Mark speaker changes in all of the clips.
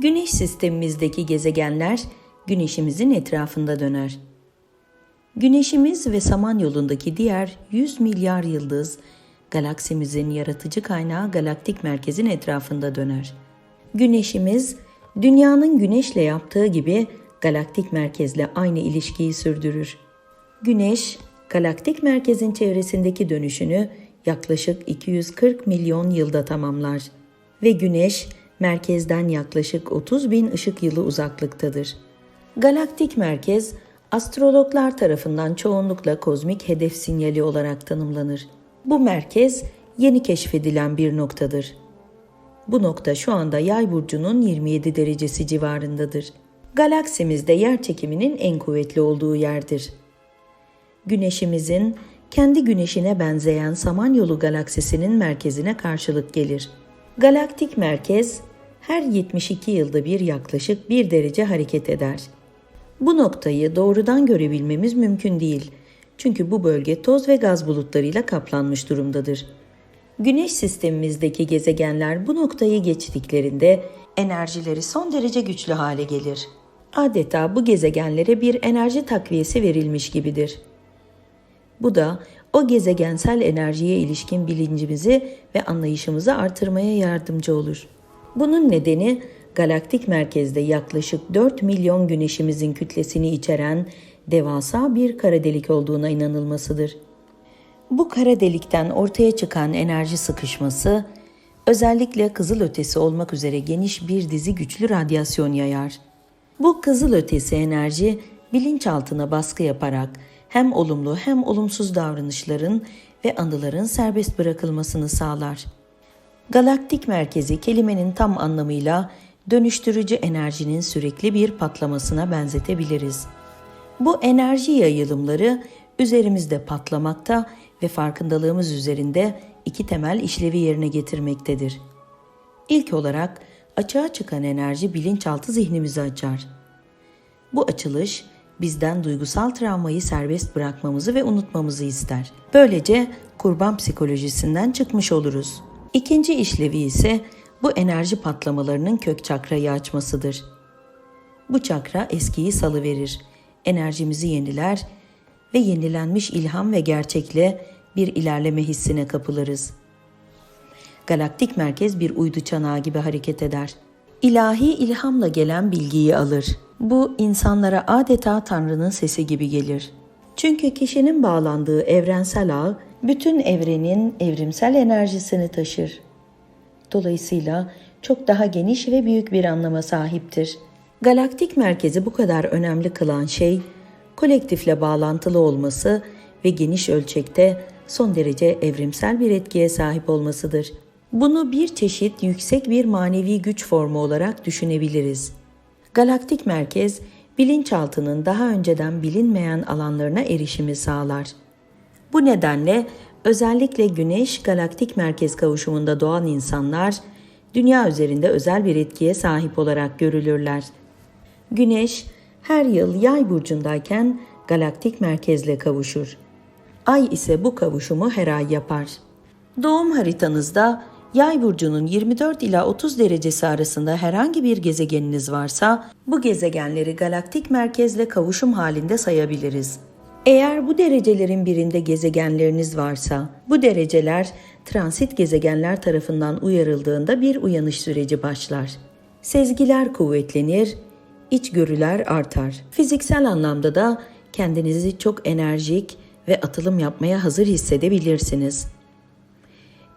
Speaker 1: Güneş sistemimizdeki gezegenler Güneşimizin etrafında döner. Güneşimiz ve Samanyolu'ndaki diğer 100 milyar yıldız galaksimizin yaratıcı kaynağı galaktik merkezin etrafında döner. Güneşimiz dünyanın güneşle yaptığı gibi galaktik merkezle aynı ilişkiyi sürdürür. Güneş galaktik merkezin çevresindeki dönüşünü yaklaşık 240 milyon yılda tamamlar ve Güneş merkezden yaklaşık 30 bin ışık yılı uzaklıktadır. Galaktik merkez astrologlar tarafından çoğunlukla kozmik hedef sinyali olarak tanımlanır. Bu merkez yeni keşfedilen bir noktadır. Bu nokta şu anda Yay burcunun 27 derecesi civarındadır. Galaksimizde yer çekiminin en kuvvetli olduğu yerdir. Güneşimizin kendi güneşine benzeyen Samanyolu galaksisinin merkezine karşılık gelir. Galaktik merkez her 72 yılda bir yaklaşık 1 derece hareket eder. Bu noktayı doğrudan görebilmemiz mümkün değil. Çünkü bu bölge toz ve gaz bulutlarıyla kaplanmış durumdadır. Güneş sistemimizdeki gezegenler bu noktayı geçtiklerinde enerjileri son derece güçlü hale gelir. Adeta bu gezegenlere bir enerji takviyesi verilmiş gibidir. Bu da o gezegensel enerjiye ilişkin bilincimizi ve anlayışımızı artırmaya yardımcı olur. Bunun nedeni galaktik merkezde yaklaşık 4 milyon güneşimizin kütlesini içeren devasa bir kara delik olduğuna inanılmasıdır. Bu kara delikten ortaya çıkan enerji sıkışması özellikle kızıl ötesi olmak üzere geniş bir dizi güçlü radyasyon yayar. Bu kızıl ötesi enerji bilinçaltına baskı yaparak hem olumlu hem olumsuz davranışların ve anıların serbest bırakılmasını sağlar. Galaktik merkezi kelimenin tam anlamıyla dönüştürücü enerjinin sürekli bir patlamasına benzetebiliriz. Bu enerji yayılımları üzerimizde patlamakta ve farkındalığımız üzerinde iki temel işlevi yerine getirmektedir. İlk olarak açığa çıkan enerji bilinçaltı zihnimizi açar. Bu açılış bizden duygusal travmayı serbest bırakmamızı ve unutmamızı ister. Böylece kurban psikolojisinden çıkmış oluruz. İkinci işlevi ise bu enerji patlamalarının kök çakrayı açmasıdır. Bu çakra eskiyi salıverir, enerjimizi yeniler ve yenilenmiş ilham ve gerçekle bir ilerleme hissine kapılırız. Galaktik merkez bir uydu çanağı gibi hareket eder. İlahi ilhamla gelen bilgiyi alır. Bu insanlara adeta Tanrı'nın sesi gibi gelir. Çünkü kişinin bağlandığı evrensel ağ bütün evrenin evrimsel enerjisini taşır. Dolayısıyla çok daha geniş ve büyük bir anlama sahiptir. Galaktik merkezi bu kadar önemli kılan şey, kolektifle bağlantılı olması ve geniş ölçekte son derece evrimsel bir etkiye sahip olmasıdır. Bunu bir çeşit yüksek bir manevi güç formu olarak düşünebiliriz. Galaktik merkez, bilinçaltının daha önceden bilinmeyen alanlarına erişimi sağlar. Bu nedenle özellikle Güneş galaktik merkez kavuşumunda doğan insanlar dünya üzerinde özel bir etkiye sahip olarak görülürler. Güneş her yıl Yay burcundayken galaktik merkezle kavuşur. Ay ise bu kavuşumu her ay yapar. Doğum haritanızda Yay burcunun 24 ila 30 derecesi arasında herhangi bir gezegeniniz varsa bu gezegenleri galaktik merkezle kavuşum halinde sayabiliriz. Eğer bu derecelerin birinde gezegenleriniz varsa, bu dereceler transit gezegenler tarafından uyarıldığında bir uyanış süreci başlar. Sezgiler kuvvetlenir, içgörüler artar. Fiziksel anlamda da kendinizi çok enerjik ve atılım yapmaya hazır hissedebilirsiniz.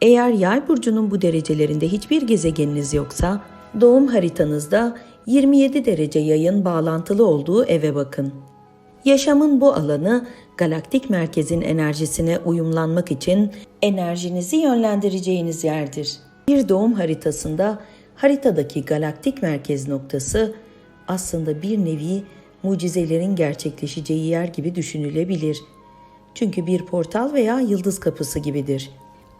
Speaker 1: Eğer yay burcunun bu derecelerinde hiçbir gezegeniniz yoksa, doğum haritanızda 27 derece yayın bağlantılı olduğu eve bakın. Yaşamın bu alanı galaktik merkezin enerjisine uyumlanmak için enerjinizi yönlendireceğiniz yerdir. Bir doğum haritasında haritadaki galaktik merkez noktası aslında bir nevi mucizelerin gerçekleşeceği yer gibi düşünülebilir. Çünkü bir portal veya yıldız kapısı gibidir.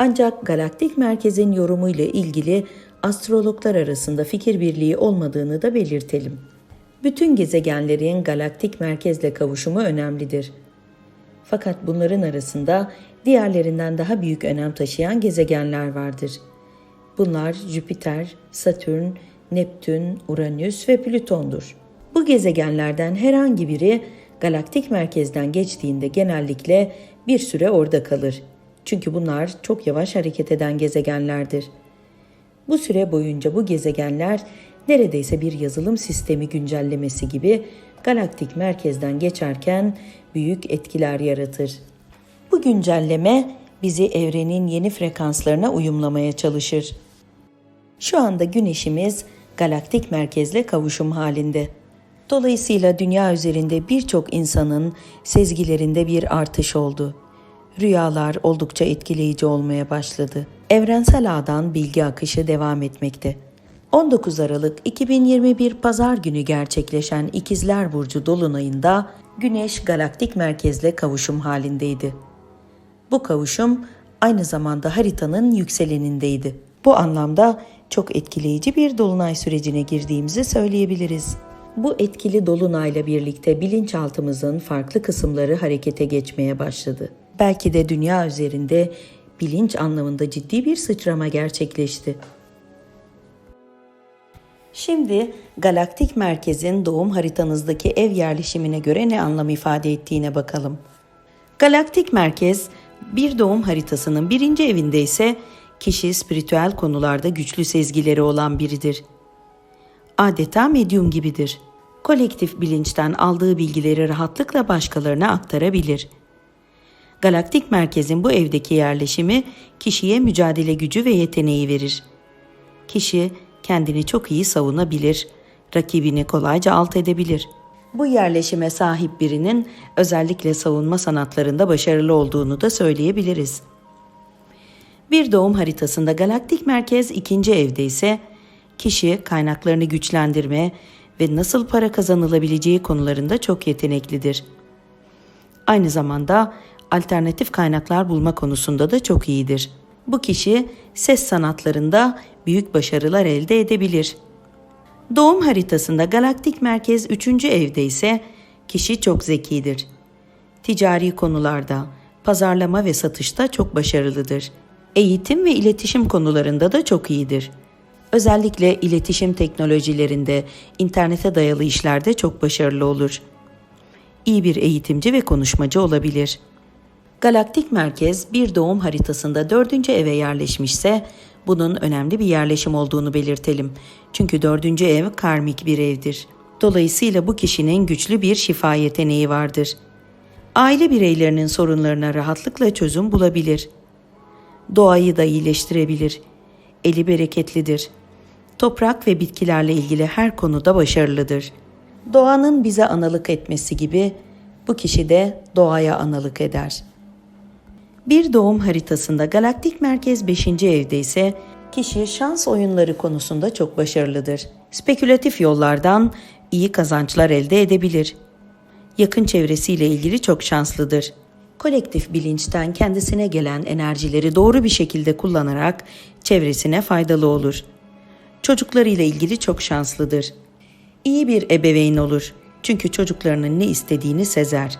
Speaker 1: Ancak galaktik merkezin yorumuyla ilgili astrologlar arasında fikir birliği olmadığını da belirtelim. Bütün gezegenlerin galaktik merkezle kavuşumu önemlidir. Fakat bunların arasında diğerlerinden daha büyük önem taşıyan gezegenler vardır. Bunlar Jüpiter, Satürn, Neptün, Uranüs ve Plüton'dur. Bu gezegenlerden herhangi biri galaktik merkezden geçtiğinde genellikle bir süre orada kalır. Çünkü bunlar çok yavaş hareket eden gezegenlerdir. Bu süre boyunca bu gezegenler neredeyse bir yazılım sistemi güncellemesi gibi galaktik merkezden geçerken büyük etkiler yaratır. Bu güncelleme bizi evrenin yeni frekanslarına uyumlamaya çalışır. Şu anda güneşimiz galaktik merkezle kavuşum halinde. Dolayısıyla dünya üzerinde birçok insanın sezgilerinde bir artış oldu. Rüyalar oldukça etkileyici olmaya başladı. Evrensel ağdan bilgi akışı devam etmekte. 19 Aralık 2021 Pazar günü gerçekleşen İkizler Burcu dolunayında Güneş galaktik merkezle kavuşum halindeydi. Bu kavuşum aynı zamanda haritanın yükselenindeydi. Bu anlamda çok etkileyici bir dolunay sürecine girdiğimizi söyleyebiliriz. Bu etkili dolunayla birlikte bilinçaltımızın farklı kısımları harekete geçmeye başladı. Belki de dünya üzerinde bilinç anlamında ciddi bir sıçrama gerçekleşti. Şimdi galaktik merkezin doğum haritanızdaki ev yerleşimine göre ne anlam ifade ettiğine bakalım. Galaktik merkez bir doğum haritasının birinci evinde ise kişi spiritüel konularda güçlü sezgileri olan biridir. Adeta medyum gibidir. Kolektif bilinçten aldığı bilgileri rahatlıkla başkalarına aktarabilir. Galaktik merkezin bu evdeki yerleşimi kişiye mücadele gücü ve yeteneği verir. Kişi kendini çok iyi savunabilir, rakibini kolayca alt edebilir. Bu yerleşime sahip birinin özellikle savunma sanatlarında başarılı olduğunu da söyleyebiliriz. Bir doğum haritasında galaktik merkez ikinci evde ise kişi kaynaklarını güçlendirme ve nasıl para kazanılabileceği konularında çok yeteneklidir. Aynı zamanda alternatif kaynaklar bulma konusunda da çok iyidir. Bu kişi ses sanatlarında büyük başarılar elde edebilir. Doğum haritasında galaktik merkez 3. evde ise kişi çok zekidir. Ticari konularda, pazarlama ve satışta çok başarılıdır. Eğitim ve iletişim konularında da çok iyidir. Özellikle iletişim teknolojilerinde, internete dayalı işlerde çok başarılı olur. İyi bir eğitimci ve konuşmacı olabilir. Galaktik merkez bir doğum haritasında dördüncü eve yerleşmişse bunun önemli bir yerleşim olduğunu belirtelim. Çünkü dördüncü ev karmik bir evdir. Dolayısıyla bu kişinin güçlü bir şifa yeteneği vardır. Aile bireylerinin sorunlarına rahatlıkla çözüm bulabilir. Doğayı da iyileştirebilir. Eli bereketlidir. Toprak ve bitkilerle ilgili her konuda başarılıdır. Doğanın bize analık etmesi gibi bu kişi de doğaya analık eder.'' Bir doğum haritasında galaktik merkez 5. evde ise kişi şans oyunları konusunda çok başarılıdır. Spekülatif yollardan iyi kazançlar elde edebilir. Yakın çevresiyle ilgili çok şanslıdır. Kolektif bilinçten kendisine gelen enerjileri doğru bir şekilde kullanarak çevresine faydalı olur. Çocuklarıyla ilgili çok şanslıdır. İyi bir ebeveyn olur. Çünkü çocuklarının ne istediğini sezer.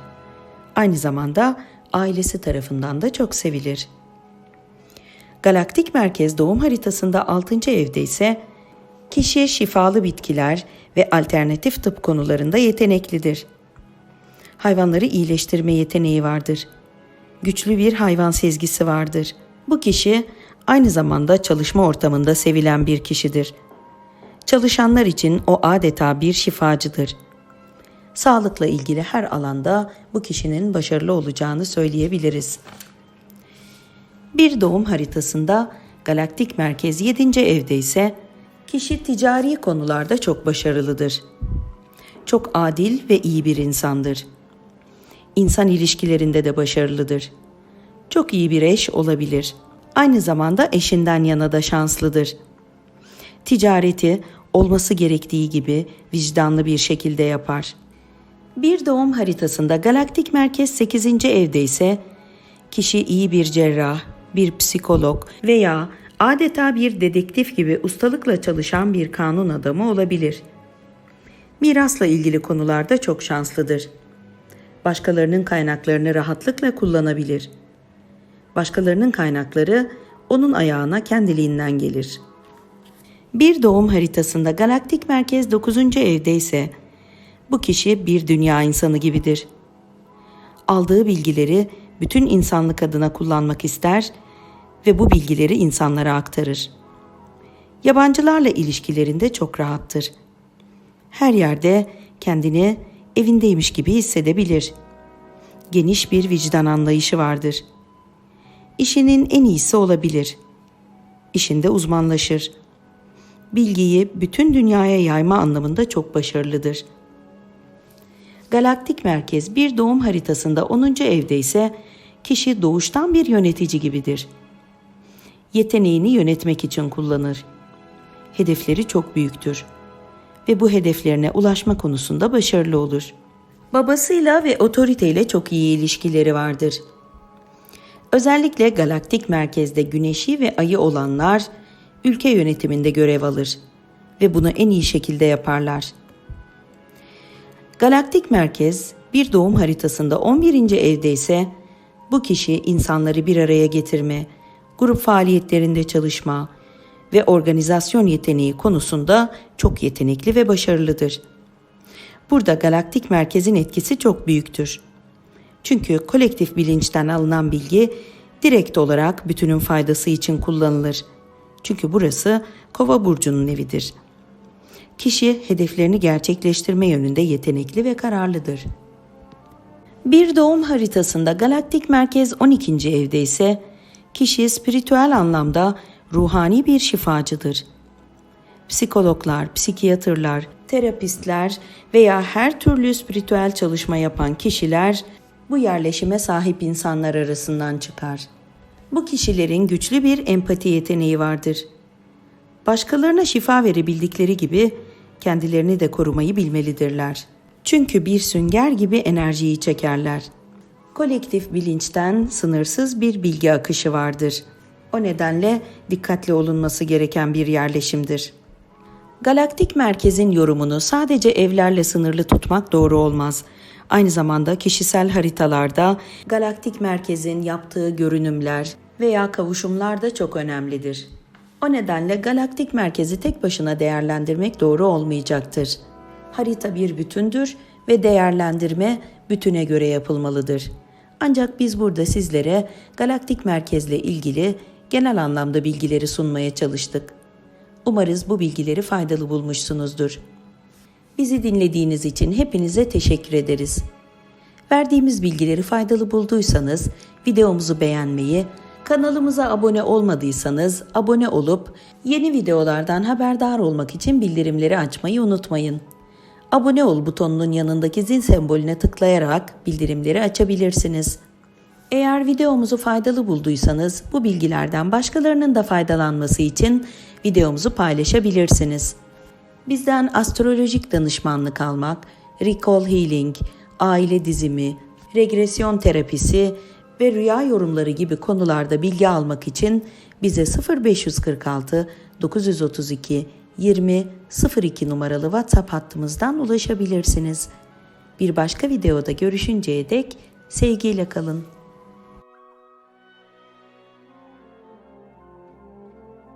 Speaker 1: Aynı zamanda ailesi tarafından da çok sevilir. Galaktik merkez doğum haritasında 6. evde ise kişi şifalı bitkiler ve alternatif tıp konularında yeteneklidir. Hayvanları iyileştirme yeteneği vardır. Güçlü bir hayvan sezgisi vardır. Bu kişi aynı zamanda çalışma ortamında sevilen bir kişidir. Çalışanlar için o adeta bir şifacıdır.'' Sağlıkla ilgili her alanda bu kişinin başarılı olacağını söyleyebiliriz. Bir doğum haritasında galaktik merkez 7. evde ise kişi ticari konularda çok başarılıdır. Çok adil ve iyi bir insandır. İnsan ilişkilerinde de başarılıdır. Çok iyi bir eş olabilir. Aynı zamanda eşinden yana da şanslıdır. Ticareti olması gerektiği gibi vicdanlı bir şekilde yapar.'' Bir doğum haritasında galaktik merkez 8. evde ise kişi iyi bir cerrah, bir psikolog veya adeta bir dedektif gibi ustalıkla çalışan bir kanun adamı olabilir. Mirasla ilgili konularda çok şanslıdır. Başkalarının kaynaklarını rahatlıkla kullanabilir. Başkalarının kaynakları onun ayağına kendiliğinden gelir. Bir doğum haritasında galaktik merkez 9. evde ise bu kişi bir dünya insanı gibidir. Aldığı bilgileri bütün insanlık adına kullanmak ister ve bu bilgileri insanlara aktarır. Yabancılarla ilişkilerinde çok rahattır. Her yerde kendini evindeymiş gibi hissedebilir. Geniş bir vicdan anlayışı vardır. İşinin en iyisi olabilir. İşinde uzmanlaşır. Bilgiyi bütün dünyaya yayma anlamında çok başarılıdır. Galaktik merkez bir doğum haritasında 10. evde ise kişi doğuştan bir yönetici gibidir. Yeteneğini yönetmek için kullanır. Hedefleri çok büyüktür ve bu hedeflerine ulaşma konusunda başarılı olur. Babasıyla ve otoriteyle çok iyi ilişkileri vardır. Özellikle galaktik merkezde güneşi ve ayı olanlar ülke yönetiminde görev alır ve bunu en iyi şekilde yaparlar. Galaktik merkez bir doğum haritasında 11. evde ise bu kişi insanları bir araya getirme, grup faaliyetlerinde çalışma ve organizasyon yeteneği konusunda çok yetenekli ve başarılıdır. Burada galaktik merkezin etkisi çok büyüktür. Çünkü kolektif bilinçten alınan bilgi direkt olarak bütünün faydası için kullanılır. Çünkü burası Kova burcunun evidir. Kişi hedeflerini gerçekleştirme yönünde yetenekli ve kararlıdır. Bir doğum haritasında galaktik merkez 12. evde ise kişi spiritüel anlamda ruhani bir şifacıdır. Psikologlar, psikiyatrlar, terapistler veya her türlü spiritüel çalışma yapan kişiler bu yerleşime sahip insanlar arasından çıkar. Bu kişilerin güçlü bir empati yeteneği vardır. Başkalarına şifa verebildikleri gibi kendilerini de korumayı bilmelidirler. Çünkü bir sünger gibi enerjiyi çekerler. Kolektif bilinçten sınırsız bir bilgi akışı vardır. O nedenle dikkatli olunması gereken bir yerleşimdir. Galaktik merkezin yorumunu sadece evlerle sınırlı tutmak doğru olmaz. Aynı zamanda kişisel haritalarda galaktik merkezin yaptığı görünümler veya kavuşumlar da çok önemlidir. O nedenle galaktik merkezi tek başına değerlendirmek doğru olmayacaktır. Harita bir bütündür ve değerlendirme bütüne göre yapılmalıdır. Ancak biz burada sizlere galaktik merkezle ilgili genel anlamda bilgileri sunmaya çalıştık. Umarız bu bilgileri faydalı bulmuşsunuzdur. Bizi dinlediğiniz için hepinize teşekkür ederiz. Verdiğimiz bilgileri faydalı bulduysanız videomuzu beğenmeyi, kanalımıza abone olmadıysanız abone olup yeni videolardan haberdar olmak için bildirimleri açmayı unutmayın. Abone ol butonunun yanındaki zil sembolüne tıklayarak bildirimleri açabilirsiniz. Eğer videomuzu faydalı bulduysanız bu bilgilerden başkalarının da faydalanması için videomuzu paylaşabilirsiniz. Bizden astrolojik danışmanlık almak, recall healing, aile dizimi, regresyon terapisi ve rüya yorumları gibi konularda bilgi almak için bize 0546 932 20 02 numaralı WhatsApp hattımızdan ulaşabilirsiniz. Bir başka videoda görüşünceye dek sevgiyle kalın.